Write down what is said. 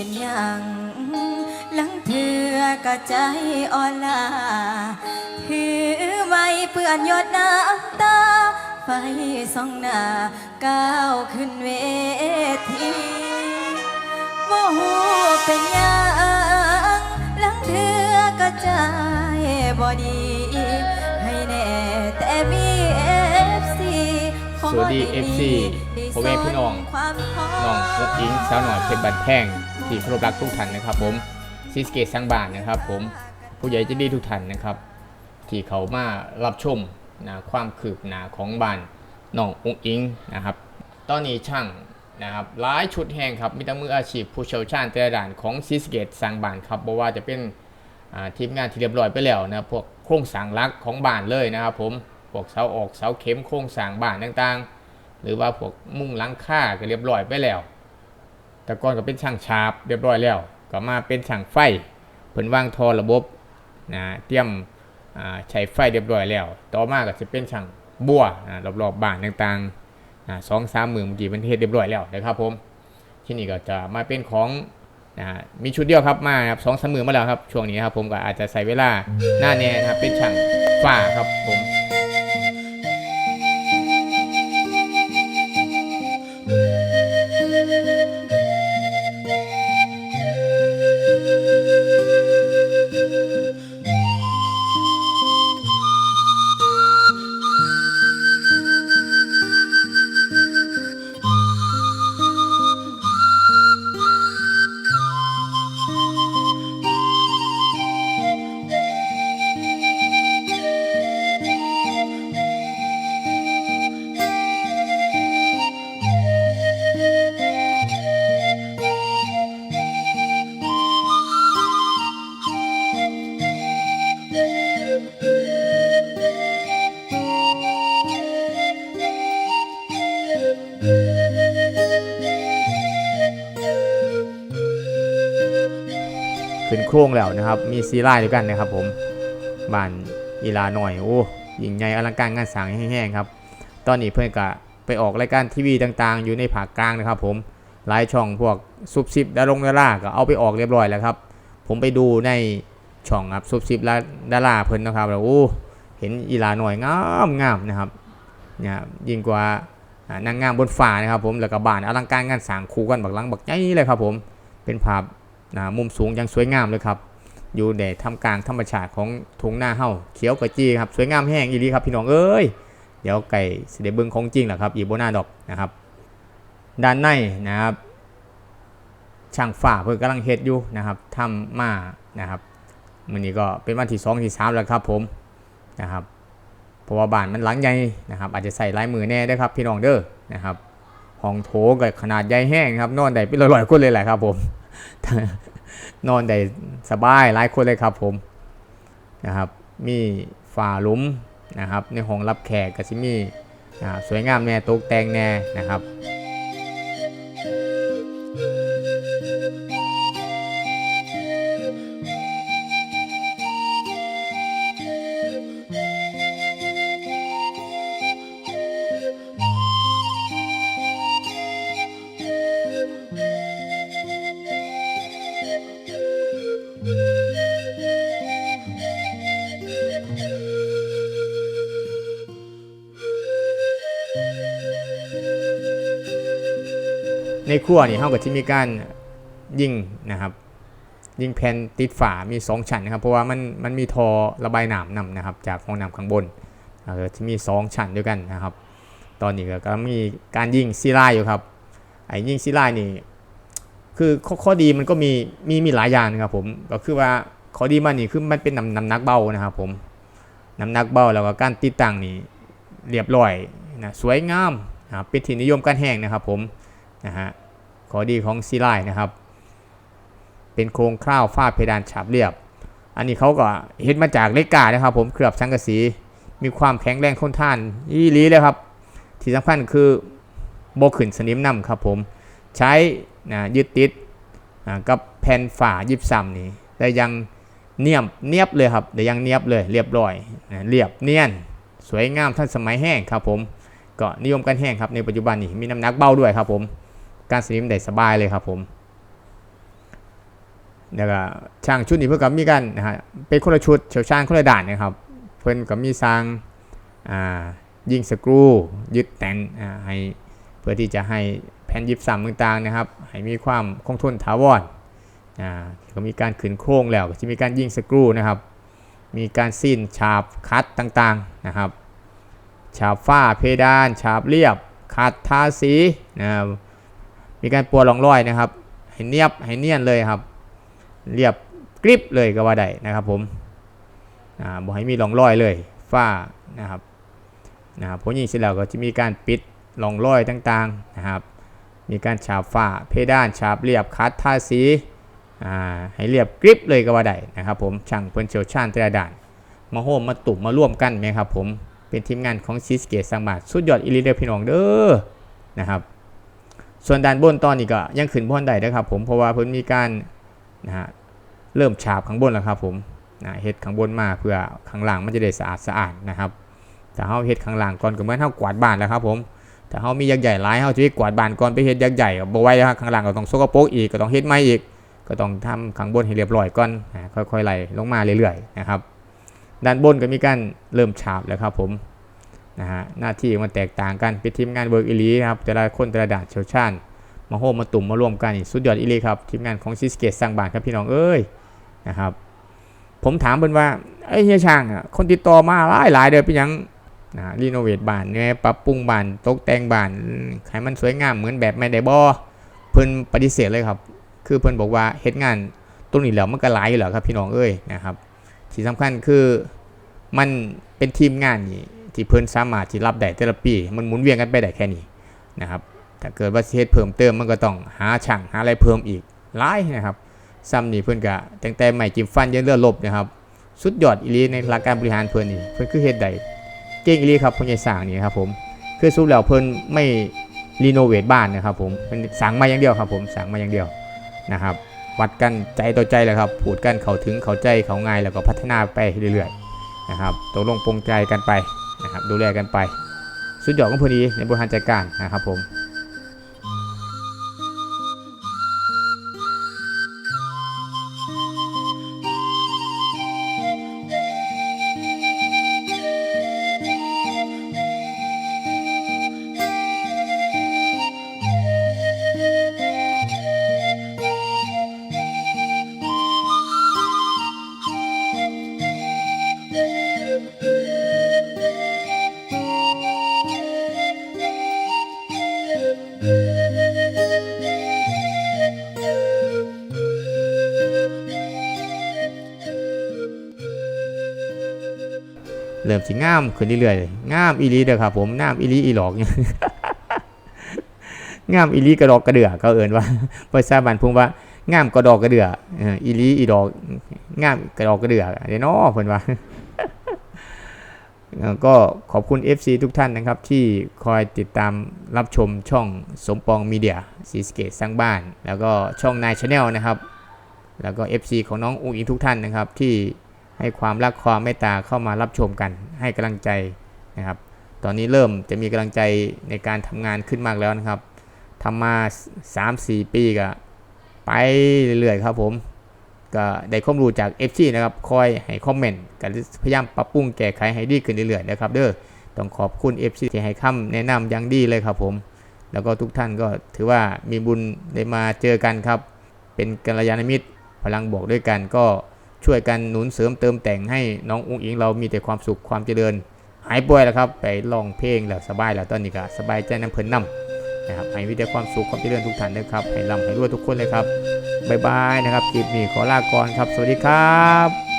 เป็นหยังหลังเถือก็ใจอ่อนลาถือไว้เปื่อนหยดน้ำตา ไฟส่องหน้าก้าวขึ้นเวทีบ่ฮู้เป็นหยังหลังเถือก็ใจบ่ดีให้แน่แต่มีเอฟซีสวัสดี FC พ่อแม่พี่น้องน้องมุกอิงสาวหน่อยเพชรบันแท่ง ที่เคารพรักทุกท่านนะครับ ผมซิสเกตสังบานนะครับ ผมผู้ใหญ่จะดีทุกท่านนะครับ ที่เขามารับชมนะความคืบหน้าของบ้านน้องอุงอิงนะครับ ตอนนี้ช่างนะครับหลายชุดแห่งครับมีทั้งมืออาชีพผู้เชี่ยวชาญแต่ละด้านของซิสเกตสังบานครับบอกว่าจะเป็นทีมงานที่เรียบร้อยไปแล้วนะพวกโครงสร้างหลักของบ้านเลยนะครับ ผมพวกเสาออกเสาเข็มโครงสร้างบ้านต่างๆ หรือว่าพวกมุ้งหลังคาก็เรียบร้อยไปแล้ว แต่ก่อนก็เป็นช่างชาบเรียบร้อยแล้ว ก็มาเป็นช่างไฟเพิ่นวางทอระบบนะเตรียมใช้ไฟเรียบร้อยแล้ว ต่อมาก็จะเป็นช่างบัวนะรอบๆบ้านต่างๆนะสองสามหมื่นเมื่อกี้เป็นเทศเรียบร้อยแล้วนะครับผมที่นี่ก็จะมาเป็นของนะมีชุดเดียวครับมาครับสองสามหมื่นมาแล้วครับช่วงนี้ครับผมก็อาจจะใส่เวลาหน้าแน่นะครับเป็นช่างฝ้าครับผม โครงแล้วนะครับ มีซีไลน์ด้วยกันนะครับ ผมบ้านอีลาหน่อยโอ้ยิ่งใหญ่อลังการงานสร้างแห้งๆครับ ตอนนี้เพื่อนก็ไปออกรายการทีวีต่างๆ อยู่ในภาคกลางนะครับ ผมหลายช่องพวกซุปซิปดารงดาราก็เอาไปออกเรียบร้อยแล้วครับ ผมไปดูในช่องครับซุปซิปและดาราเพิ่นนะครับแล้วโอ้เห็นอีลาหน่อยงามงามนะครับเนี่ยยิ่งกว่านางงามบนฟ้านะครับ ผมแล้วก็บ้านอลังการงานสร้างคู่กันบักลังบักใหญ่เลยครับ ผมเป็นภาพ นะมุมสูงยังสวยงามเลยครับ อยู่ในทำกลางธรรมชาติของทุ่งนาเฮาเขียวกระจีครับ สวยงามแห้งอีหลีครับพี่น้องเอ้ย เดี๋ยวไก่เสด็จเบิงของจริงแหละครับ อีโบนาดอกนะครับ ด้านในนะครับ ช่างฝ้าเพิ่งกำลังเฮ็ดอยู่นะครับทำมานะครับมื้อนี้ก็เป็นวันที่2ที่3แล้วครับผมนะครับเพราะว่าบ้านมันหลังใหญ่นะครับ อาจจะใส่ลายมือแน่ได้ครับพี่น้องเด้อนะครับห้องโถก็ขนาดใหญ่แห้งครับนอนได้เป็นร้อยๆคนเลยแหละครับผม นอนได้สบายหลายคนเลยครับผมนะครับมีฝาลุมนะครับในห้องรับแขกก็จะมีสวยงามแน่ตกแต่งแน่นะครับ ในครัวนี่เฮาก็จะมีการยิงนะครับยิงแผ่นติดฝา มี 2 ชั้นนะครับ เพราะว่ามันมันมีทอระบายน้ำนำนะครับ จากห้องน้ำข้างบนเออจะมี 2 ชั้นด้วยกันนะครับ ตอนนี้ก็กำลังมีการยิงซีไลอยู่ครับไอ้ยิงซีไลน์นี่คือข้อข้อดีมันก็มีมีมีหลายอย่างนะครับผมก็คือว่าข้อดีมันนี่คือมันเป็นน้ำน้ำหนักเบานะครับผมน้ำหนักเบาแล้วก็การติดตั้งนี่เรียบร้อยนะสวยงามนะครับเป็นที่นิยมการแห้งนะครับผมนะฮะ ข้อดีของซีไลน์นะครับ เป็นโครงคร่าวฝ้าเพดานฉาบเรียบ อันนี้เขาก็เห็นมาจากเลกานะครับ ผมเคลือบสังกะสีมีความแข็งแรงทนทานอีหลีเลยครับ ที่สำคัญคือโบขึ้นสนิมนํครับผมใช้นะยึดติดกับแผ่นฝายิบซ้ำนี่ได้อยังเนียบเนียบเลยครับได้อยังเนียบเลยเรียบร้อยนะเรียบเนียน สวยงามทันสมัยแห้งครับผมก็นิยมกันแห้งครับในปัจจุบันนี้มีน้ำหนักเบาด้วยครับผม การสนิมได้สบายเลยครับผมแล้วก็ช่างชุดนี้เพื่อกับมีกันนะฮะเป็นคนละชุดเชี่ยวช่าญคนละด่านนะครับ เพิ่อนก็มีสร้างอ่ายิงสกรูยึดแตนอ่าให้เพื่อที่จะให้แผ่นยิบซ้ำต่างๆนะครับ ให้มีความคงทนถาวรอ่าก็มีการขึ้นโครงแล้วจะมีการยิงสกรูนะครับ มีการสิ้นฉาบคัดต่างๆนะครับ ฉาบฝ้าเพดาน ฉาบเรียบ ขัดทาสีนะครับ มีการปัวรองรอยนะครับให้เนียบให้เนียนเลยครับ เรียบกริบเลยก็ว่าได้นะครับผมอ่าบอกให้มีรองรอยเลยฝ้านะครับนะครับพอยิงเสร็จแล้วก็จะมีการปิดรองรอยต่างๆนะครับมีการฉาบฝ้าเพดานฉาบเรียบคัดทาสีอ่าให้เรียบกริบเลยก็ว่าได้นะครับผมช่างเพิ่นเชียวชาญแต่ละด่าน มาโฮมมาตุ่มมาร่วมกันไหมครับผมเป็นทีมงานของซีสเกตสังบาทสุดยอดอีหลีเดอพี่น้องเด้อนะครับ ส่วนด้านบนตอนนี้ก็ยังขึ้นบนได้นะครับผมเพราะว่าเพิ่นมีการนะฮะเริ่มฉาบข้างบนแล้วครับผมนะเฮ็ดข้างบนมาเพื่อข้างล่างมันจะได้สะอาดสะอาดนะครับแต่เฮาเฮ็ดข้างล่างก่อนก็เหมือนเฮากวาดบ้านแล้วครับผมถ้าเฮามียักษ์ใหญ่หลายเฮาจะไปกวาดบ้านก่อนไปเฮ็ดยักษ์ใหญ่ก็บ่ไหวแล้วครับข้างล่างก็ต้องสกปรกอีกก็ต้องเฮ็ดใหม่อีก ก็ต้องทำข้างบนให้เรียบร้อยก่อนค่อยๆไล่ลงมาเรื่อยๆนะครับด้านบนก็มีการเริ่มฉาบแล้วครับผม นะฮะหน้าที่มันแตกต่างกันเป็นทีมงานเวิร์กอีลีครับแต่ละคนแต่ละด่านเชียวชาญมาโฮมมาตุ่มมาร่วมกันสุดยอดอีลีครับทีมงานของซิสเกตสร้างบ้านครับพี่น้องเอ้ยนะครับผมถามเพิ่นว่าไอ้เฮียช่างอะคนติดต่อมาหลายหลายเด้อเป็นยังนะรีโนเวทบ้านเนี่ยปรับปรุงบ้านตกแต่งบ้านให้มันสวยงามเหมือนแบบไม่ได้บ่เพิ่นปฏิเสธเลยครับ คือเพิ่นบอกว่าเฮ็ดงานตรงนี้แล้วมันก็หลายอยู่แล้วครับพี่น้องเอ้ยนะครับที่สำคัญคือมันเป็นทีมงานนี่ ที่เพิ่นสามารถที่รับได้แต่ละปีมันหมุนเวียนกันไปได้แค่นี้นะครับถ้าเกิดว่าสิเฮ็ดเพิ่มเติมมันก็ต้องหาช่างหาอะไรเพิ่มอีกหลายนะครับซ้ำนี่เพิ่นก็ตั้งแต่ใหม่จิ้มฟันยันเลือดลบนะครับสุดยอดอีลีในหลักการบริหารเพิ่นนี่เพิ่นคือเฮ็ดได้เก่งอีลีครับพ่อใหญ่สร้างนี่ครับผมคือสุดแล้วเพิ่นไม่รีโนเวทบ้านนะครับผมเพิ่นสั่งมาอย่างเดียวครับผมสั่งมาอย่างเดียวนะครับ วัดกันใจต่อใจเลยครับพูดกันเขาถึงเขาใจเขาง่ายแล้วก็พัฒนาไปเรื่อยๆนะครับตกลงปรงใจกันไป นะครับดูแลกันไป สุดยอดของพอดีในบริหารจัดการนะครับผม เริ่มสิงามขึ้นเรื่อยๆงามอีลีเด้อครับผมงามอีลีอีหลอกงามอีลีกระดอกกระเดือเขาเอินว่าภาษาบ้านพุ่งว่างามกระดอกกระเดือเอออีหลีอีดอกงามกระดอกกระเดือเด้เนาะเพิ่นว่าก็ขอบคุณ FC ทุกท่านนะครับ ที่คอยติดตามรับชมช่องสมปองมีเดียสีสเกตสร้างบ้าน แล้วก็ช่องนายชาแนลนะครับ แล้วก็ FC ของน้องอุ้งอิงทุกท่านนะครับที่ ให้ความรักความเมตตาเข้ามารับชมกันให้กำลังใจนะครับ ตอนนี้เริ่มจะมีกำลังใจในการทำงานขึ้นมากแล้วนะครับทำมา 3-4 ปีก็ไปเรื่อยๆครับผมก็ได้ข้อมูลจาก FC นะครับคอยให้คอมเมนต์กันพยายามปรับปรุงแก้ไขให้ดีขึ้นเรื่อยๆนะครับเด้อต้องขอบคุณ FC ที่ให้คำแนะนำอย่างดีเลยครับผม แล้วก็ทุกท่านก็ถือว่ามีบุญได้มาเจอกันครับ เป็นกัลยาณมิตรพลังบวกด้วยกันก็ ช่วยกันหนุนเสริมเติมแต่งให้น้องอุ้งอิงเรามีแต่ความสุขความเจริญ หายป่วยแล้วครับ ไปลองเพลงแล้วสบายแล้วตอนนี้ก็สบายใจน้ำเพลินน้ำนะครับให้มีแต่ความสุขความเจริญทุกท่านนะครับให้ร่ำให้รวยทุกคนเลยครับบ๊ายบายนะครับคลิปนี้ขอลาก่อนครับ สวัสดีครับ